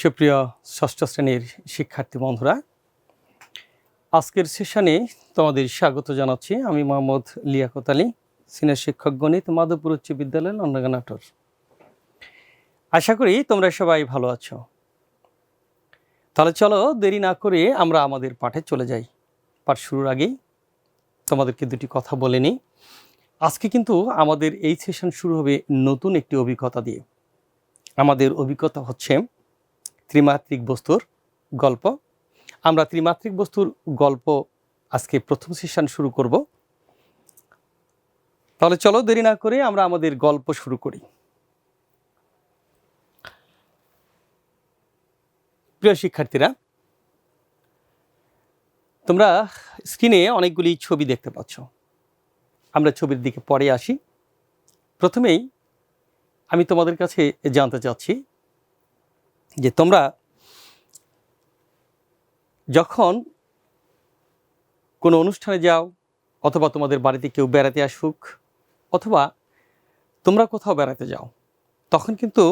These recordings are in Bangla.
সুপ্রিয় ষষ্ঠ শ্রেণির শিক্ষার্থী বন্ধুরা, আজকের সেশনে তোমাদের স্বাগত জানাচ্ছি। আমি মোহাম্মদ লিয়াকত আলী, সিনিয়র শিক্ষক গণিত মাধবপুর উচ্চ বিদ্যালয় নন্দগানাটর আশা করি তোমরা সবাই ভালো আছো। তাহলে চলো দেরি না করে আমরা আমাদের পাঠে চলে যাই। পাঠ শুরুর আগেই তোমাদেরকে দুটি কথা বলে নিই। আজকে কিন্তু আমাদের এই সেশন শুরু হবে নতুন একটি অভিজ্ঞতা দিয়ে। আমাদের অভিজ্ঞতা হচ্ছে ত্রিমাত্রিক বস্তুর গল্প। আমরা ত্রিমাত্রিক বস্তুর গল্প আজকে প্রথম সেশন শুরু করব। তাহলে চলো দেরি না করে আমরা আমাদের গল্প শুরু করি। প্রিয় শিক্ষার্থীরা, তোমরা স্ক্রিনে অনেকগুলি ছবি দেখতে পাচ্ছ। আমরা ছবির দিকে পরে আসি। প্রথমেই আমি তোমাদের কাছে জানতে চাচ্ছি যে তোমরা যখন কোনো অনুষ্ঠানে যাও, অথবা তোমাদের বাড়িতে কেউ বেড়াতে আসুক, অথবা তোমরা কোথাও বেড়াতে যাও, তখন কিন্তু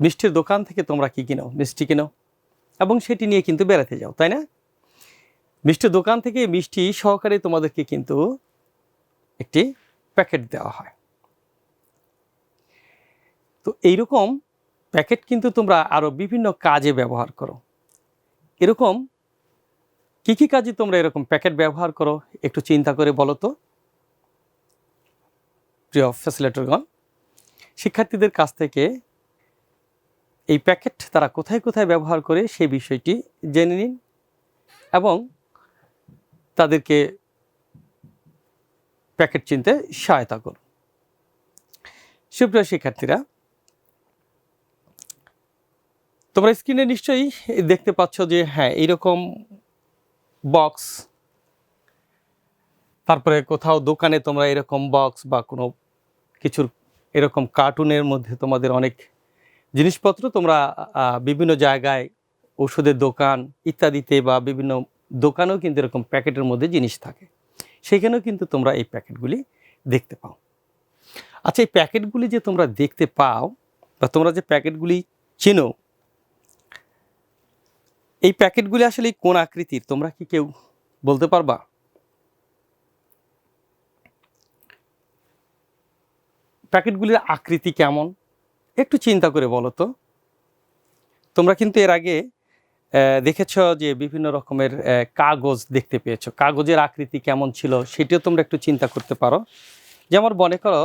মিষ্টির দোকান থেকে তোমরা কি কিনো? মিষ্টি কিনো। এবং সেটি নিয়ে কিন্তু বেড়াতে যাও, তাই না? মিষ্টির দোকান থেকে মিষ্টি সহকারে তোমাদেরকে কিন্তু একটি প্যাকেট দেওয়া হয়। তো এইরকম প্যাকেট কিন্তু তোমরা আরও বিভিন্ন কাজে ব্যবহার করো। এরকম কি কি কাজে তোমরা এরকম প্যাকেট ব্যবহার করো, একটু চিন্তা করে বলো তো। প্রিয় ফ্যাসিলেটরগণ শিক্ষার্থীদের কাছ থেকে এই প্যাকেট তারা কোথায় কোথায় ব্যবহার করে সেই বিষয়টি জেনে নিন এবং তাদেরকে প্যাকেট চিনতে সহায়তা করুন। সুপ্রিয় শিক্ষার্থীরা তোমরা স্ক্রিনে নিশ্চয়ই দেখতে পাচ্ছ যে হ্যাঁ এইরকম বক্স তারপরে কোথাও দোকানে তোমরা এরকম বক্স বা কোনো কিছুর এরকম কার্টুনের মধ্যে তোমাদের অনেক জিনিসপত্র তোমরা বিভিন্ন জায়গায় ওষুধের দোকান ইত্যাদিতে বা বিভিন্ন দোকানেও কিন্তু এরকম প্যাকেটের মধ্যে জিনিস থাকে। সেখানেও কিন্তু তোমরা এই প্যাকেটগুলি দেখতে পাও। আচ্ছা এই প্যাকেটগুলি যে তোমরা দেখতে পাও বা তোমরা যে প্যাকেটগুলি চেনো এই প্যাকেটগুলি আসলে কোন আকৃতির? তোমরা কি কেউ বলতে পারবা? প্যাকেটগুলির আকৃতি কেমন? একটু চিন্তা করে বলো তো। তোমরা কিন্তু এর আগে দেখেছ যে বিভিন্ন রকমের কাগজ দেখতে পেয়েছ। কাগজের আকৃতি কেমন ছিল সেটিও তোমরা একটু চিন্তা করতে পারো। যেমন মনে করো,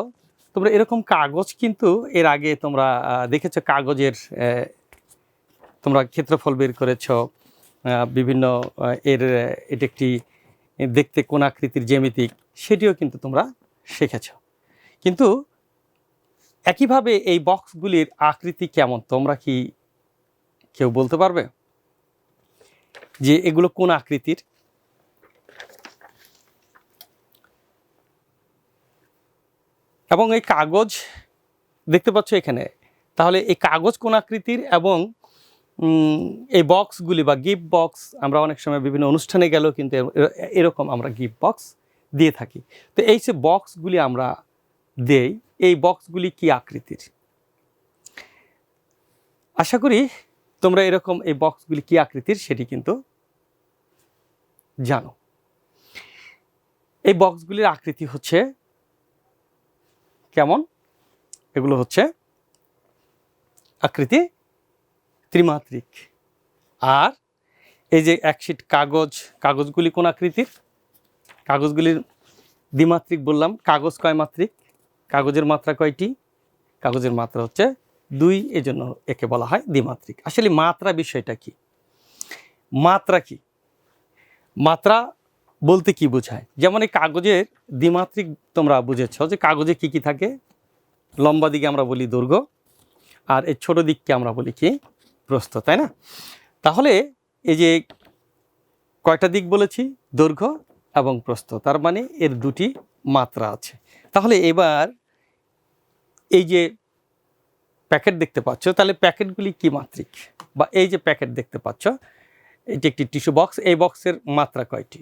তোমরা এরকম কাগজ কিন্তু এর আগে তোমরা দেখেছ কাগজের তোমরা ক্ষেত্রফল বের করেছ বিভিন্ন এর এটি একটি দেখতে কোন আকৃতির জ্যামিতিক সেটিও কিন্তু তোমরা শিখেছ। কিন্তু একইভাবে এই বক্সগুলির আকৃতি কেমন, তোমরা কি কেউ বলতে পারবে? যে এগুলো কোন আকৃতির? এবং এই কাগজ, দেখতে পাচ্ছ এখানে, তাহলে এই কাগজ কোন আকৃতির এবং এই বক্সগুলি বা গিফট বক্স আমরা অনেক সময় বিভিন্ন অনুষ্ঠানে গেলেও কিন্তু এরকম আমরা গিফট বক্স দিয়ে থাকি। তো এই যে বক্সগুলি আমরা দেই, এই বক্সগুলি কি আকৃতির? আশা করি তোমরা এরকম এই বক্সগুলি কি আকৃতির সেটি কিন্তু জানো। এই বক্সগুলির আকৃতি হচ্ছে কেমন? এগুলো হচ্ছে আকৃতি ত্রিমাত্রিক। আর এই যে এক শিট কাগজ, কাগজগুলি কোন আকৃতির? কাগজগুলির দ্বিমাত্রিক বললাম। কাগজ কয় মাত্রিক? কাগজের মাত্রা কয়টি? কাগজের মাত্রা হচ্ছে দুই, এজন্য একে বলা হয় দ্বিমাত্রিক। আসলে মাত্রা বিষয়টা কি? মাত্রা কি? মাত্রা বলতে কি বোঝায়? যেমন এই কাগজের দ্বিমাত্রিক তোমরা বুঝেছ যে কাগজে কি কি থাকে। লম্বা দিকে আমরা বলি দৈর্ঘ্য, আর এই ছোট দিককে আমরা বলি কি? প্রস্থ তাই না? তাহলে এই যে কয়টা দিক বলেছি? দৈর্ঘ্য এবং প্রস্থ, তার মানে এর দুটি মাত্রা আছে। তাহলে এবার এই যে প্যাকেট দেখতে পাচ্ছ, তাহলে প্যাকেটগুলি কি মাত্রিক? বা এই যে প্যাকেট দেখতে পাচ্ছ, এটি একটি টিস্যু বক্স, এই বক্সের মাত্রা কয়টি?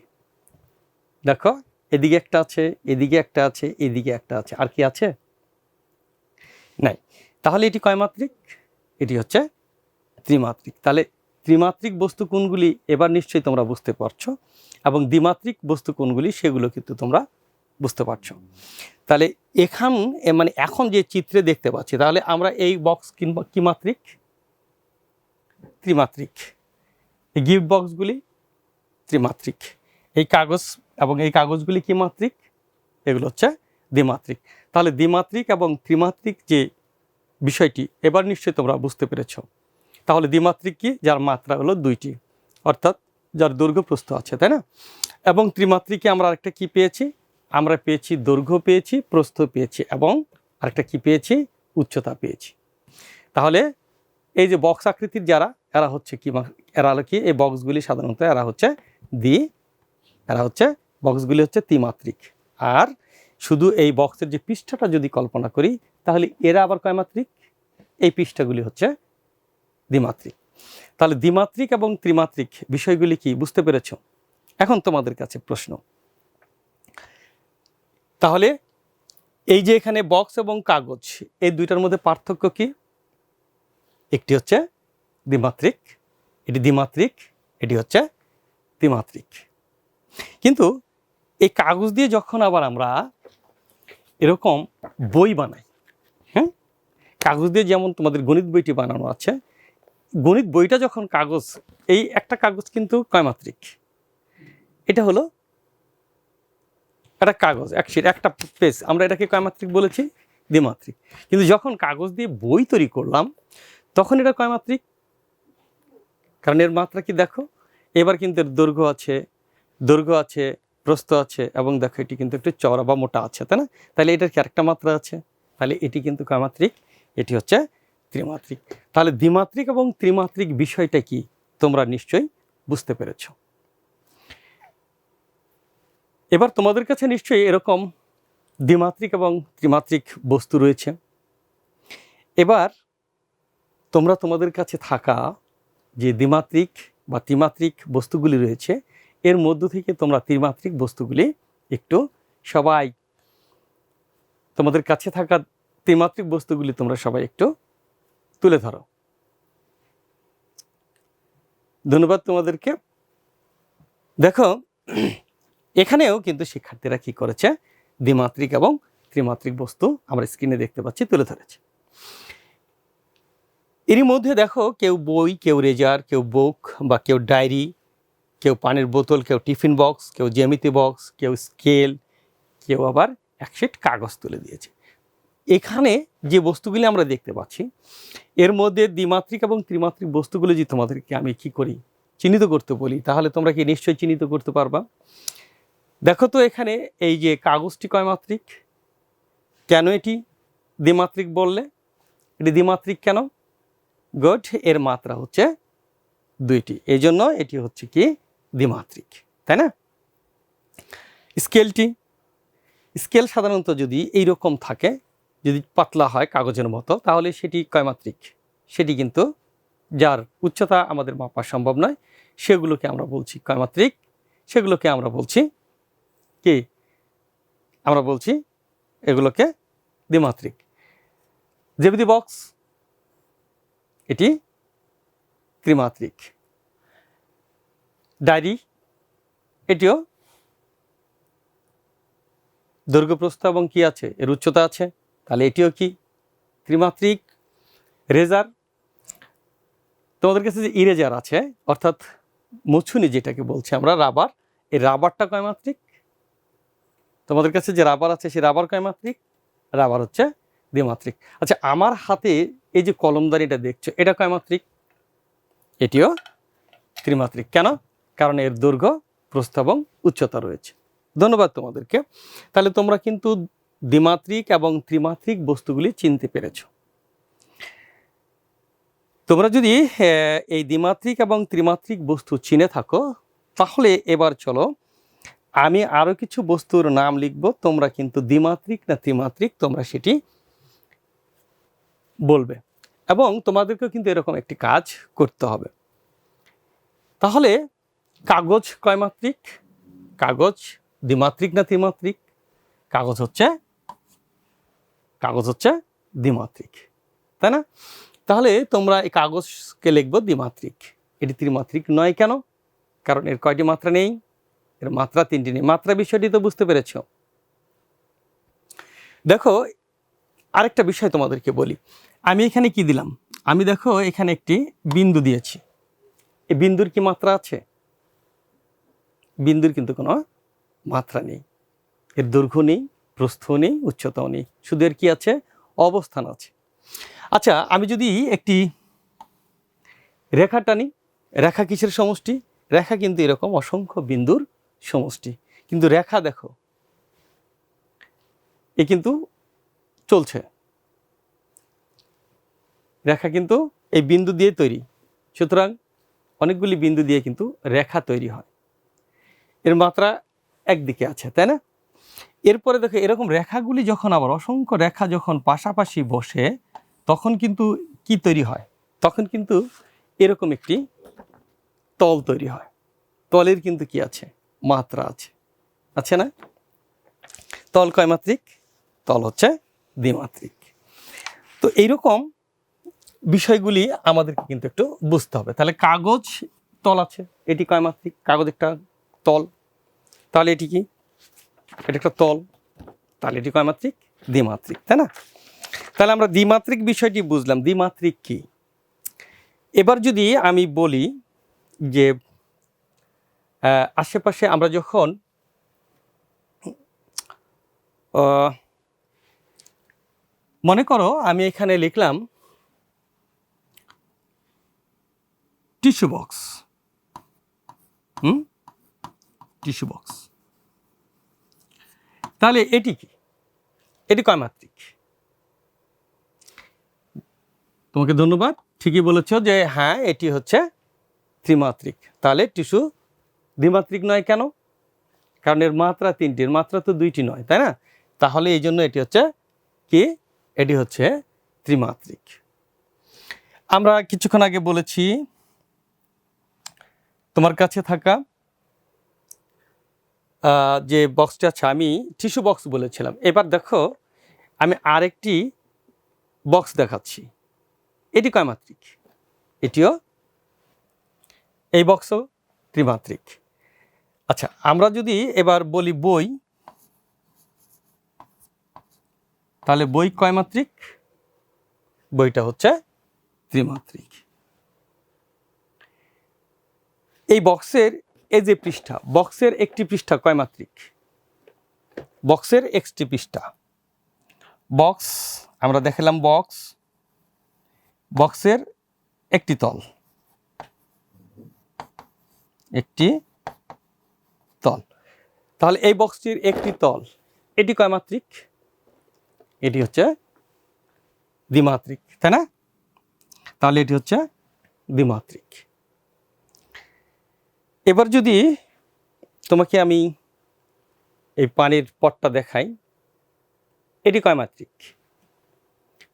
দেখো, এদিকে একটা আছে, এদিকে একটা আছে, এদিকে একটা আছে, আর কি আছে? নাই। তাহলে এটি কয় মাত্রিক? এটি হচ্ছে ত্রিমাত্রিক। তাহলে ত্রিমাত্রিক বস্তু কোনগুলি এবার নিশ্চয়ই তোমরা বুঝতে পারছ এবং দ্বিমাত্রিক বস্তু কোনগুলি সেগুলো কিন্তু তোমরা বুঝতে পারছ। তাহলে এখান মানে এখন যে চিত্রে দেখতে পাচ্ছি, তাহলে আমরা এই বক্স কিংবা কি মাত্রিক? ত্রিমাত্রিক। এই গিফট বক্সগুলি ত্রিমাত্রিক। এই কাগজ এবং এই কাগজগুলি কি মাত্রিক? এগুলো হচ্ছে দ্বিমাত্রিক। তাহলে দ্বিমাত্রিক এবং ত্রিমাত্রিক যে বিষয়টি, এবার নিশ্চয়ই তোমরা বুঝতে পেরেছ। তাহলে দ্বিমাত্রিক কি? যার মাত্রা হলো দুইটি। অর্থাৎ যার দৈর্ঘ্য প্রস্থ আছে, তাই না? এবং ত্রিমাত্রিকে আমরা আরেকটা কি পেয়েছি? আমরা পেয়েছি দৈর্ঘ্য পেয়েছি, প্রস্থ পেয়েছি এবং আরেকটা কি পেয়েছি? উচ্চতা পেয়েছি। তাহলে এই যে বক্স আকৃতির যারা, এরা হচ্ছে কি এরা হলো কি? এই বক্সগুলি সাধারণত এরা হচ্ছে দ্বি, এরা হচ্ছে, বক্সগুলি হচ্ছে ত্রিমাত্রিক। আর শুধু এই বক্সের যে পৃষ্ঠাটা যদি কল্পনা করি, তাহলে এরা আবার কয়মাত্রিক এই পৃষ্ঠাগুলি হচ্ছে দ্বিমাত্রিক। তাহলে দ্বিমাত্রিক এবং ত্রিমাত্রিক বিষয়গুলি কি বুঝতে পেরেছ? এখন তোমাদের কাছে প্রশ্ন। তাহলে এই যে এখানে বক্স এবং কাগজ, এই দুইটার মধ্যে পার্থক্য কি? একটি হচ্ছে দ্বিমাত্রিক, এটি দ্বিমাত্রিক, এটি হচ্ছে ত্রিমাত্রিক। কিন্তু এই কাগজ দিয়ে যখন আবার আমরা এরকম বই বানাই হ্যাঁ? কাগজ দিয়ে যেমন তোমাদের গণিত বইটি বানানো আছে গণিত বইটা যখন কাগজ, এই একটা কাগজ কিন্তু কয়মাত্রিক এটা হলো একটা কাগজ, এক একটা পেজ আমরা এটাকে কয়মাত্রিক বলেছি? দ্বিমাত্রিক। কিন্তু যখন কাগজ দিয়ে বই তৈরি করলাম, তখন এটা কয়মাত্রিক কারণ এর মাত্রা কি দেখো? এবার কিন্তু এর দৈর্ঘ্য আছে দৈর্ঘ্য আছে, প্রস্থ আছে, এবং দেখো এটি কিন্তু একটু চওড়া বা মোটা আছে, তাই না? তাহলে এটার কি আরেকটা মাত্রা আছে? তাহলে এটি কিন্তু কয়মাত্রিক এটি হচ্ছে ত্রিমাত্রিক। তাহলে দ্বিমাত্রিক এবং ত্রিমাত্রিক বিষয়টা কি? তোমরা নিশ্চয়ই বুঝতে পেরেছ। এবার তোমাদের কাছে নিশ্চয়ই এরকম দ্বিমাত্রিক এবং ত্রিমাত্রিক বস্তু রয়েছে। এবার তোমরা তোমাদের কাছে থাকা যে দ্বিমাত্রিক বা ত্রিমাত্রিক বস্তুগুলি রয়েছে, এর মধ্য থেকে তোমরা ত্রিমাত্রিক বস্তুগুলি একটু সবাই তোমাদের কাছে থাকা ত্রিমাত্রিক বস্তুগুলি তোমরা সবাই একটু তুলে ধরো। ধন্যবাদ তোমাদেরকে। দেখো, এখানেও কিন্তু শিক্ষার্থীরা কি করেছে? দ্বিমাত্রিক এবং ত্রিমাত্রিক বস্তু আমরা স্ক্রিনে দেখতে পাচ্ছি, তুলে ধরেছে। এরই মধ্যে দেখো, কেউ বই, কেউ রেজার, কেউ বুক বা কেউ ডায়েরি কেউ পানির বোতল, কেউ টিফিন বক্স কেউ জ্যামিতি বক্স কেউ স্কেল কেউ আবার এক কাগজ তুলে দিয়েছে। এখানে যে বস্তুগুলি আমরা দেখতে পাচ্ছি, এর মধ্যে দ্বিমাত্রিক এবং ত্রিমাত্রিক বস্তুগুলো যদি তোমাদেরকে আমি কি করি, চিহ্নিত করতে বলি, তাহলে তোমরা কি নিশ্চয়ই চিহ্নিত করতে পারবা? দেখো তো এখানে এই যে কাগজটি কয়মাত্রিক কেন এটি দ্বিমাত্রিক বললে? এটি দ্বিমাত্রিক কেন? গুড, এর মাত্রা হচ্ছে দুইটি। এই জন্য এটি হচ্ছে কি? দ্বিমাত্রিক। তাই না? স্কেলটি, স্কেল সাধারণত যদি এই রকম থাকে যদি পাতলা হয় কাগজের মতো, তাহলে সেটি কয়মাত্রিক সেটি কিন্তু যার উচ্চতা আমাদের মাপা সম্ভব নয়, সেগুলোকে আমরা বলছি কয়মাত্রিক সেগুলোকে আমরা বলছি কি? আমরা বলছি এগুলোকে দ্বিমাত্রিক। জেবিদি বক্স এটি ত্রিমাত্রিক। ডায়েরি, এটিও দৈর্ঘ্য প্রস্থ এবং কি আছে? এর উচ্চতা আছে। তাহলে এটিও কি? ত্রিমাত্রিক রেজার। তোমাদের কাছে যে ইরেজার আছে, অর্থাৎ মুছুনি যেটাকে বলছি আমরা, রাবার, এই রাবারটা কয়মাত্রিক তোমাদের কাছে যে রাবার আছে সেই রাবার কয়মাত্রিক রাবার হচ্ছে দ্বিমাত্রিক। আচ্ছা আমার হাতে এই যে কলমদারিটা দেখছ, এটা কয়মাত্রিক এটিও ত্রিমাত্রিক। কেন? কারণ এর দৈর্ঘ্য, প্রস্থ এবং উচ্চতা রয়েছে। ধন্যবাদ তোমাদেরকে। তাহলে তোমরা কিন্তু দ্বিমাত্রিক এবং ত্রিমাত্রিক বস্তুগুলি চিনতে পেরেছ। তোমরা যদি এই দ্বিমাত্রিক এবং ত্রিমাত্রিক বস্তু চিনে থাকো, তাহলে এবার চলো, আমি আরও কিছু বস্তুর নাম লিখব, তোমরা কিন্তু দ্বিমাত্রিক না ত্রিমাত্রিক তোমরা সেটি বলবে। এবং তোমাদেরকেও কিন্তু এরকম একটি কাজ করতে হবে। তাহলে, কাগজ কয়মাত্রিক কাগজ দ্বিমাত্রিক না ত্রিমাত্রিক? কাগজ হচ্ছে কাগজ হচ্ছে দ্বিমাত্রিক, তাই না? তাহলে তোমরা এই কাগজকে লিখব দ্বিমাত্রিক। এটি ত্রিমাত্রিক নয় কেন? কারণ এর কয়টি মাত্রা নেই? এর মাত্রা তিনটি নেই। মাত্রা বিষয়টি তো বুঝতে পেরেছ। দেখো, আরেকটা বিষয় তোমাদেরকে বলি। আমি এখানে কি দিলাম? আমি দেখো এখানে একটি বিন্দু দিয়েছি। এই বিন্দুর কি মাত্রা আছে? বিন্দুর কিন্তু কোনো মাত্রা নেই। এর দৈর্ঘ্য নেই। প্রস্থ নেই উচ্চতাও নেই শুধু এর কি আছে? অবস্থান আছে। আচ্ছা আমি যদি একটি রেখা টানি, রেখা কিসের সমষ্টি? রেখা কিন্তু এরকম অসংখ্য বিন্দুর সমষ্টি। কিন্তু রেখা দেখো, এ কিন্তু চলছে। রেখা কিন্তু এই বিন্দু দিয়ে তৈরি। সুতরাং অনেকগুলি বিন্দু দিয়ে কিন্তু রেখা তৈরি হয়। এর মাত্রা একদিকে আছে, তাই না? এরপরে দেখো, এরকম রেখাগুলি যখন আবার, অসংখ্য রেখা যখন পাশাপাশি বসে, তখন কিন্তু কি তৈরি হয়? তখন কিন্তু এরকম একটি তল তৈরি হয়। তলের কিন্তু কি আছে? মাত্রা আছে। আছে না? তল কয় মাত্রিক? তল হচ্ছে দ্বিমাত্রিক। তো এইরকম বিষয়গুলি আমাদেরকে কিন্তু একটু বুঝতে হবে। তাহলে কাগজ তল আছে। এটি কয় মাত্রিক? কাগজ একটা তল। তাহলে এটি কি? এটা একটা তল। তাহলে এটি কয় মাত্রিক দ্বিমাত্রিক, তাই না? তাহলে আমরা দ্বিমাত্রিক বিষয়টি বুঝলাম। দ্বিমাত্রিক কি? এবার যদি আমি বলি যে আশেপাশে আমরা যখন মনে করো আমি এখানে লিখলাম টিস্যু বক্স। হুম? Tissue box. তাহলে এটি কি? এটি কয় মাত্রিক? তোমাকে ধন্যবাদ। ঠিকই বলেছ যে হ্যাঁ এটি হচ্ছে ত্রিমাত্রিক। তাহলে টিস্যু দ্বিমাত্রিক নয় কেন? কারণ এর মাত্রা তিনটি, এর মাত্রা তো দুইটি নয়, তাই না? তাহলে এই জন্য এটি হচ্ছে কি? এটি হচ্ছে ত্রিমাত্রিক। আমরা কিছুক্ষণ আগে বলেছি, তোমার কাছে থাকা যে বক্সটা আছে, আমি টিস্যু বক্স বলেছিলাম। এবার দেখো, আমি আরেকটি বক্স দেখাচ্ছি। এটি কয়মাত্রিক এটিও এই বক্সও ত্রিমাত্রিক। আচ্ছা আমরা যদি এবার বলি বই, তাহলে বই কয়মাত্রিক বইটা হচ্ছে ত্রিমাত্রিক। এই বক্সের এই যে পৃষ্ঠা, বক্সের একটি পৃষ্ঠা কয় মাত্রিক? বক্সের একটি পৃষ্ঠা। বক্স, আমরা দেখালাম বক্স। বক্সের একটি তল। একটি তল। তাহলে এই বক্সটির একটি তল, এটি কয় মাত্রিক? এটি হচ্ছে দ্বিমাত্রিক, তাই না? তাহলে এটি হচ্ছে দ্বিমাত্রিক। এবার যদি তোমাকে আমি এই পানির পটটা দেখাই, এটি কয় মাত্রিক?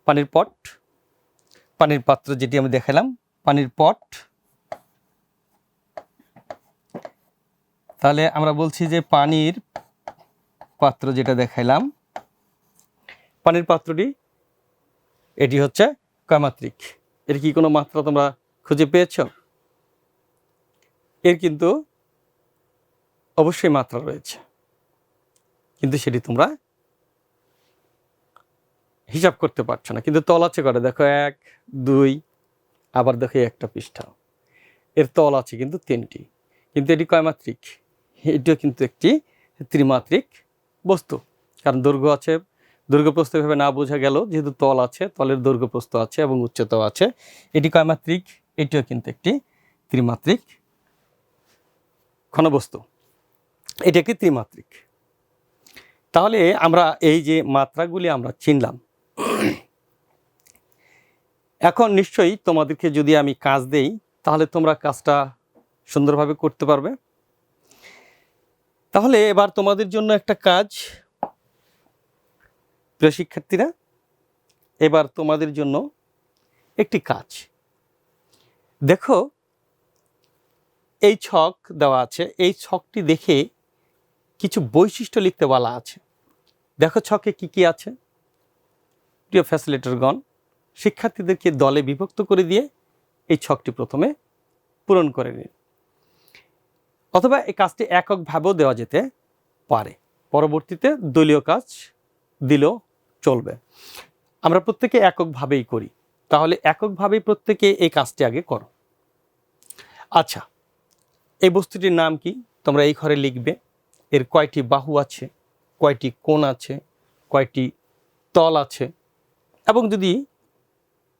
পানির পট, পানির পাত্র যেটি আমি দেখালাম, পানির পট। তাহলে আমরা বলছি যে পানির পাত্র যেটা দেখাইলাম, পানির পাত্রটি, এটি হচ্ছে কয়মাত্রিক এর কি কোনো মাত্রা তোমরা খুঁজে পেয়েছ? এর কিন্তু অবশ্যই মাত্রা রয়েছে। কিন্তু সেটি তোমরা হিসাব করতে পারছ না। কিন্তু তল আছে করে দেখো এক, দুই, আবার দেখো একটা পৃষ্ঠা। এর তল আছে কিন্তু তিনটি। কিন্তু এটি কয়মাত্রিক এটিও কিন্তু একটি ত্রিমাত্রিক বস্তু। কারণ দৈর্ঘ্য আছে, দৈর্ঘ্য প্রস্থ এভাবে না বোঝা গেল। যেহেতু তল আছে, তলের দৈর্ঘ্য আছে এবং উচ্চতাও আছে। এটি কয়মাত্রিক এটিও কিন্তু একটি ত্রিমাত্রিক ঘনবস্তু এটি একটি ত্রিমাত্রিক? তাহলে আমরা এই যে মাত্রাগুলি আমরা চিনলাম। এখন নিশ্চয়ই তোমাদেরকে যদি আমি কাজ দেই, তাহলে তোমরা কাজটা সুন্দরভাবে করতে পারবে। তাহলে এবার তোমাদের জন্য একটা কাজ। প্রিয় শিক্ষার্থীরা, এবার তোমাদের জন্য একটি কাজ। দেখো এই ছক দেওয়া আছে, এই ছকটি দেখে কিছু বৈশিষ্ট্য লিখতে বলা আছে। দেখো ছকে কি কি আছে। প্রিয় ফ্যাসিলিটারগণ শিক্ষার্থীদেরকে দলে বিভক্ত করে দিয়ে এই ছকটি প্রথমে পূরণ করে নিন। অথবা এই কাজটি এককভাবেও দেওয়া যেতে পারে। পরবর্তীতে দলীয় কাজ দিলেও চলবে। আমরা প্রত্যেকে এককভাবেই করি। তাহলে এককভাবেই প্রত্যেকে এই কাজটি আগে করো। আচ্ছা এই বস্তুটির নাম কি? তোমরা এই ঘরে লিখবে, এর কয়টি বাহু আছে, কয়টি কোণ আছে, কয়টি তল আছে, এবং যদি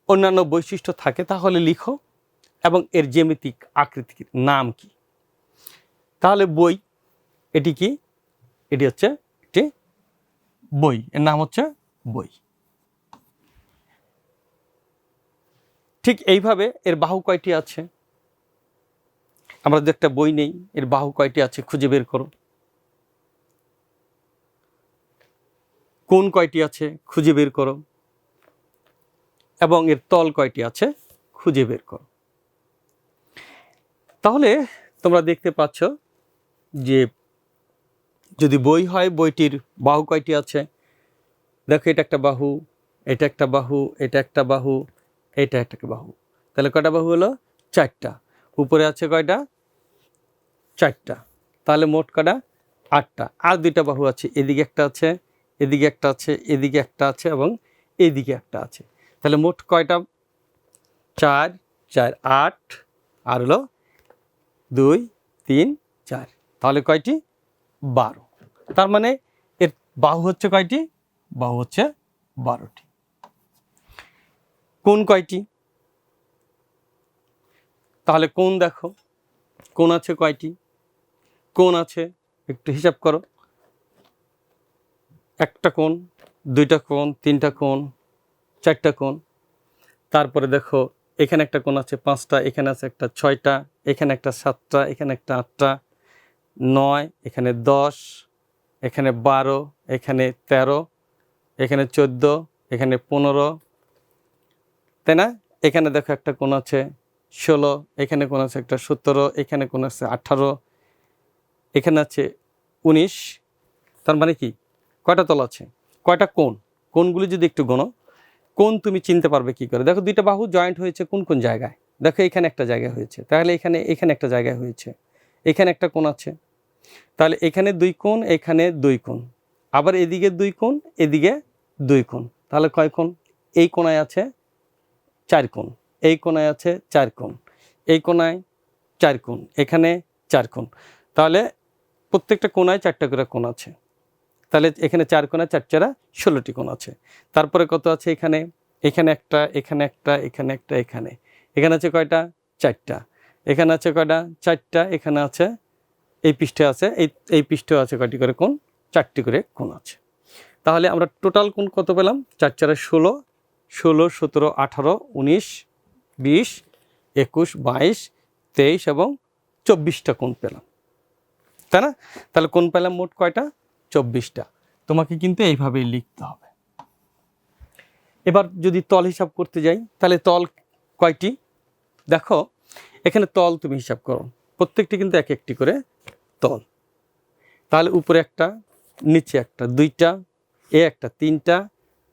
অন্যান্য বৈশিষ্ট্য থাকে তাহলে লিখো, এবং এর জ্যামিতিক আকৃতির নাম কি? তাহলে বই, এটি কি? এটি হচ্ছে একটি বই, এর নাম হচ্ছে বই। ঠিক এইভাবে এর বাহু কয়টি আছে? আমরা যদি একটা বই নেই, এর বাহু কয়টি আছে খুঁজে বের করো। কোন কয়টি আছে খুঁজে বের করো এবং এর তল কয়টি আছে খুঁজে বের করো। তাহলে তোমরা দেখতে পাচ্ছ যে যদি বই হয়, বইটির বাহু কয়টি আছে? দেখো এটা একটা বাহু, এটা একটা বাহু, এটা একটা বাহু, এটা একটা বাহু। তাহলে কয়টা বাহু হলো? চারটা। উপরে আছে কয়টা? চারটা। তাহলে মোট কয়টা আটটা। আর দুইটা বাহু আছে। এদিকে একটা আছে, এদিকে একটা আছে, এদিকে একটা আছে এবং এদিকে একটা আছে। তাহলে মোট কয়টা? চার চার, আট। আর হলো দুই, তিন, চার। তাহলে কয়টি? বারো। তার মানে এর বাহু হচ্ছে কয়টি? বাহু হচ্ছে বারোটি। কোন কয়টি? তাহলে কোন দেখো। কোন আছে কয়টি? কোন আছে, একটু হিসাব করো। একটা কোণ, দুইটা কোণ, তিনটা কোণ, চারটা কোণ। তারপরে দেখো, এখানে একটা কোণ আছে পাঁচটা, এখানে আছে একটা ছয়টা, এখানে একটা সাতটা, এখানে একটা আটটা, নয়, এখানে দশ, এখানে বারো, এখানে তেরো, এখানে চোদ্দ, এখানে পনেরো। তাই না? এখানে দেখো একটা কোণ আছে ষোলো, এখানে কোণ আছে একটা সতেরো, এখানে কোণ আছে আঠারো এখানে আছে উনিশ, তার মানে কি? কয়টা তল আছে? কয়টা কোন কোনগুলি যদি একটু গোনো কোন তুমি চিনতে পারবে কি করে? দেখো দুইটা বাহু জয়েন্ট হয়েছে কোন কোন জায়গায়। দেখো এখানে একটা জায়গায় হয়েছে, তাহলে এখানে এখানে একটা জায়গায় হয়েছে। এখানে একটা কোণ আছে, তাহলে এখানে দুই কোণ, এখানে দুই কোণ। আবার এদিকে দুই কোণ, এদিকে দুই কোণ। তাহলে কয় কোণ? এই কোণায় আছে চার কোণ। এই কোণায় আছে চার কোণ। এই কোণায় চার কোণ। এখানে চার কোণ। তাহলে প্রত্যেকটা কোনায় চারটা করে কোণ আছে। তাহলে এখানে চার কোণা চার চারা ষোলোটি কোণ আছে। তারপরে কত আছে এখানে? এখানে একটা এখানে একটা এখানে একটা, এখানে। এখানে আছে কয়টা? চারটা। এখানে আছে কয়টা? চারটা। এখানে আছে, এই পৃষ্ঠে আছে, এই এই পৃষ্ঠেও আছে কয়টি করে কোণ? চারটি করে কোণ আছে। তাহলে আমরা টোটাল কোণ কত পেলাম? চার চারে ষোলো ষোলো, সতেরো, আঠারো, উনিশ, বিশ, একুশ, বাইশ, তেইশ এবং চব্বিশটা কোণ পেলাম। তাই না? তাহলে কোন পেলাম মোট কয়টা? চব্বিশটা। তোমাকে কিন্তু এইভাবেই লিখতে হবে। এবার যদি তল হিসাব করতে যাই, তাহলে তল কয়টি? দেখো, এখানে তল তুমি হিসাব করো। প্রত্যেকটি কিন্তু এক একটি করে তল। তাহলে উপরে একটা, নিচে একটা, দুইটা, এ একটা, তিনটা,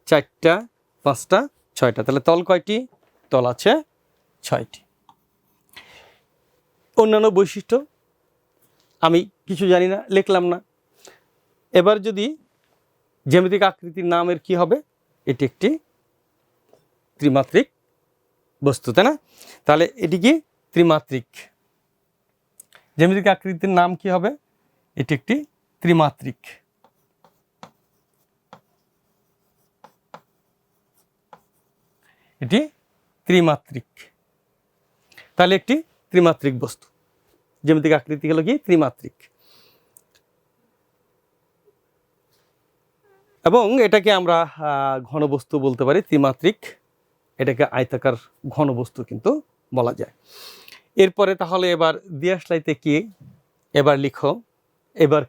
চারটা, পাঁচটা, ছয়টা। তাহলে তল কয়টি? তল আছে ছয়টি। অন্যান্য বৈশিষ্ট্য? আমি কিছু জানি না, লিখলাম না। এবার যদি জ্যামিতিক আকৃতির নামের কি হবে? এটি একটি ত্রিমাত্রিক বস্তু, তাই না? তাহলে এটি কি? ত্রিমাত্রিক। জ্যামিতিক আকৃতির নাম কি হবে? এটি একটি ত্রিমাত্রিক। এটি ত্রিমাত্রিক। তাহলে একটি ত্রিমাত্রিক বস্তু। জ্যামিতিক আকৃতি হলো কি? ত্রিমাত্রিক। এবং এটাকে আমরা ঘনবস্তু বলতে পারি, ত্রিমাত্রিক। এটাকে আয়তাকার ঘনবস্তু কিন্তু বলা যায়। এরপরে তাহলে এবার দিয়াশলাইতে কি? এবার লিখো। এবার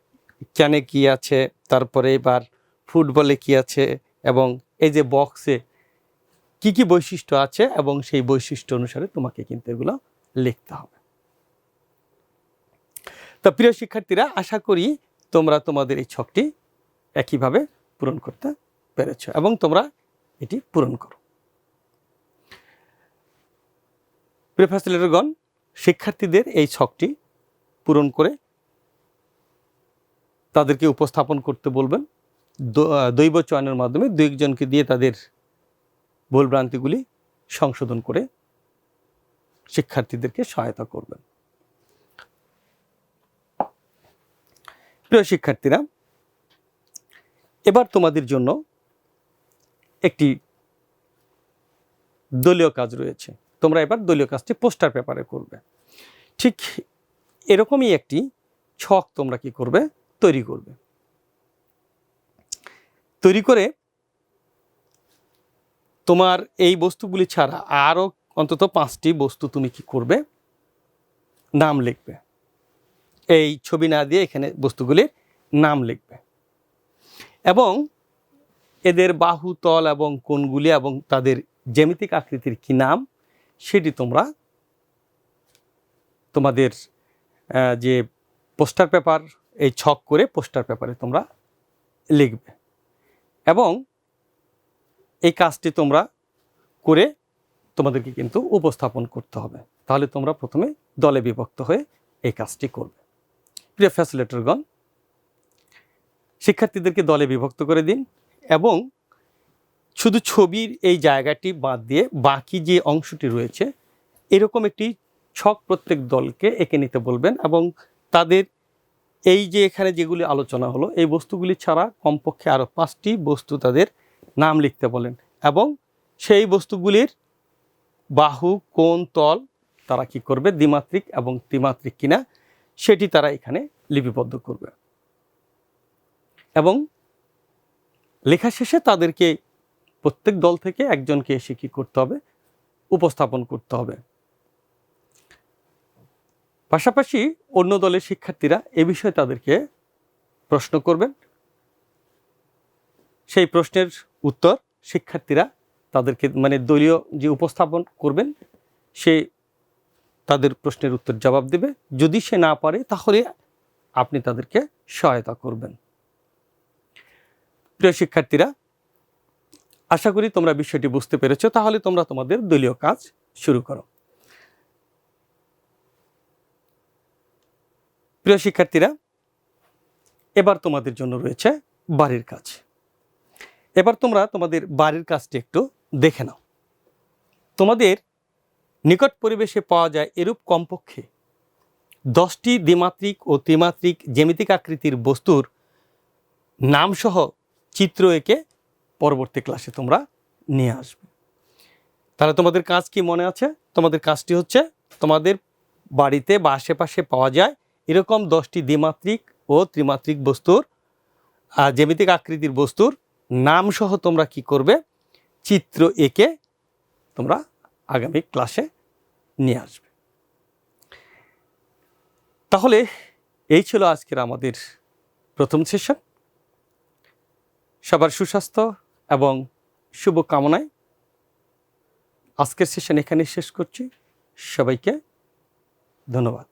ক্যানে কি আছে? তারপরে এবার ফুটবলে কি আছে? এবং এই যে বক্সে কি কি বৈশিষ্ট্য আছে? এবং সেই বৈশিষ্ট্য অনুসারে তোমাকে কিন্তু এগুলো লিখতে হবে। তো প্রিয় শিক্ষার্থীরা, আশা করি তোমরা তোমাদের এই ছকটি একইভাবে পূরণ করতে পেরেছ এবং তোমরা এটি পূরণ করো। প্রিয় শিক্ষার্থীদের, এই ছকটি পূরণ করে তাদেরকে উপস্থাপন করতে বলবেন। দ- দৈব চয়নের মাধ্যমে দুই একজনকে দিয়ে তাদের ভুলভ্রান্তিগুলি সংশোধন করে শিক্ষার্থীদেরকে সহায়তা করবেন। প্রিয় শিক্ষার্থীরা, এবার তোমাদের জন্য একটি দলীয় কাজ রয়েছে। তোমরা এবার দলীয় কাজটি পোস্টার পেপারে করবে। ঠিক এরকমই একটি ছক তোমরা কি করবে? তৈরি করবে। তৈরি করে তোমার এই বস্তুগুলি ছাড়া আরও অন্তত পাঁচটি বস্তু তুমি কি করবে? নাম লিখবে। এই ছবি না দিয়ে এখানে বস্তুগুলির নাম লিখবে। এবং এদের বাহু, তল এবং কোণগুলি এবং তাদের জ্যামিতিক আকৃতির কি নাম, সেটি তোমরা তোমাদের যে পোস্টার পেপার, এই ছক করে পোস্টার পেপারে তোমরা লিখবে। এবং এই কাজটি তোমরা করে তোমাদেরকে কিন্তু উপস্থাপন করতে হবে। তাহলে তোমরা প্রথমে দলে বিভক্ত হয়ে এই কাজটি করবে। প্রিয় ফ্যাসিলেটরগণ শিক্ষার্থীদেরকে দলে বিভক্ত করে দিন এবং শুধু ছবির এই জায়গাটি বাদ দিয়ে বাকি যে অংশটি রয়েছে, এরকম একটি ছক প্রত্যেক দলকে এঁকে নিতে বলবেন এবং তাদের এই যে এখানে যেগুলি আলোচনা হলো, এই বস্তুগুলি ছাড়া কমপক্ষে আরও পাঁচটি বস্তু তাদের নাম লিখতে বলেন এবং সেই বস্তুগুলির বাহু কোন তল তারা কি করবে, দ্বিমাত্রিক এবং ত্রিমাত্রিক কিনা সেটি তারা এখানে লিপিবদ্ধ করবে। এবং লেখা শেষে তাদেরকে প্রত্যেক দল থেকে একজনকে এসে কি করতে হবে? উপস্থাপন করতে হবে। পাশাপাশি অন্য দলের শিক্ষার্থীরা এ বিষয়ে তাদেরকে প্রশ্ন করবেন সেই প্রশ্নের উত্তর শিক্ষার্থীরা তাদেরকে মানে দলীয় যে উপস্থাপন করবেন, সে তাদের প্রশ্নের উত্তর জবাব দেবে। যদি সে না পারে, তাহলে আপনি তাদেরকে সহায়তা করবেন। প্রিয় শিক্ষার্থীরা, আশা করি তোমরা বিষয়টি বুঝতে পেরেছ। তাহলে তোমরা তোমাদের দলীয় কাজ শুরু করো। প্রিয় শিক্ষার্থীরা, এবার তোমাদের জন্য রয়েছে বাড়ির কাজ। এবার তোমরা তোমাদের বাড়ির কাজটি একটু দেখে নাও। তোমাদের নিকট পরিবেশে পাওয়া যায় এরূপ কমপক্ষে দশটি দ্বিমাত্রিক ও ত্রিমাত্রিক জ্যামিতিক আকৃতির বস্তুর নামসহ চিত্র এঁকে পরবর্তী ক্লাসে তোমরা নিয়ে আসবে। তাহলে তোমাদের কাজ কি মনে আছে? তোমাদের কাজটি হচ্ছে তোমাদের বাড়িতে বা আশেপাশে পাওয়া যায় এরকম দশটি দ্বিমাত্রিক ও ত্রিমাত্রিক বস্তুর জ্যামিতিক আকৃতির বস্তুর নামসহ তোমরা কি করবে? চিত্র এঁকে তোমরা আগামী ক্লাসে নিয়ে আসবে। তাহলে এই ছিল আজকের আমাদের প্রথম সেশন। সবার সুস্বাস্থ্য এবং শুভ কামনায় আজকের সেশন এখানে শেষ করছি। সবাইকে ধন্যবাদ।